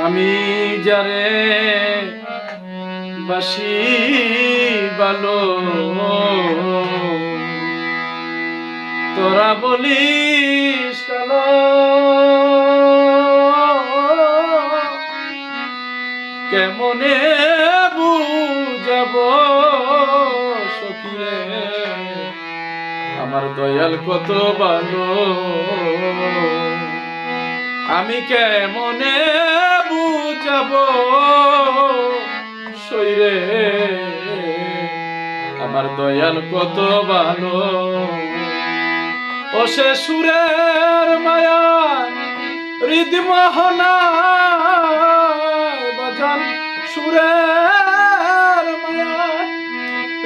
আমি যারে বাসি বালো। তোরা বলিস কালো। কেমনে বুঝাব সখিরে? আমার দয়াল কত ভালো। আমি কেমনে বুঝাব শৈরে আমার দয়াল কত ভালো। ও সে সুরের মায়া হৃদ মোহনায় বাজান সুরের মায়া।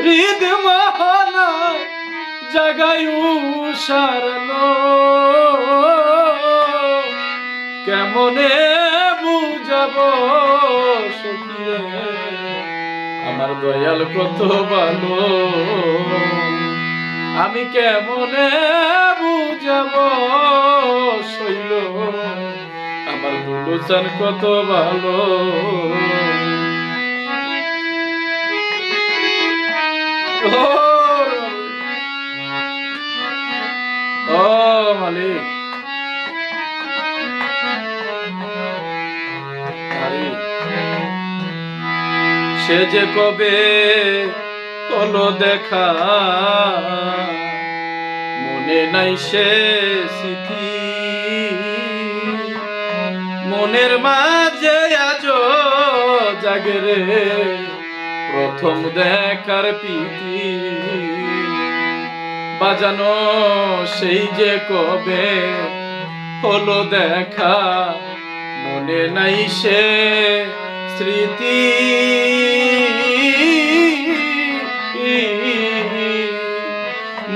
হৃদ মোহনায় জাগায়ু সারলো কেমনে আমার দয়াল কত ভালো। আমি কেমনে বুঝাব শৈল আমার দুলুচান কত ভালো। ও সে যে কবে হলো দেখা? মনে নাই সে স্মৃতি। মনের মাঝে আজ জাগে রে প্রথম দেখার প্রীতি। বাজানো সেই যে কবে হলো দেখা? মনে নাই সে স্মৃতি।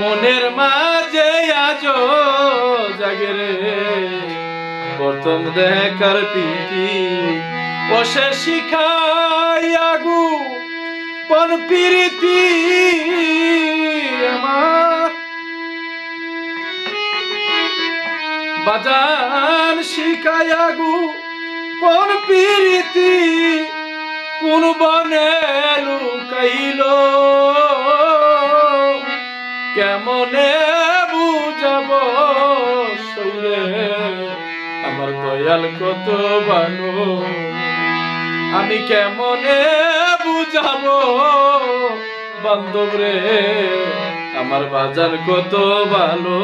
মনের মাঝে আজ জাগে রে। প্রথম দেখার প্রীতি বসে শিখাই আগু পন প্রীতি বাজান শিখাই আগু পন প্রীতি, কোন বনে লুকাইল। কেমনে বুঝাব শৈলে? আমার দয়াল কত ভালো? আমি কেমনে বুঝাব বান্ধব রে? আমার বাজার কত ভালো?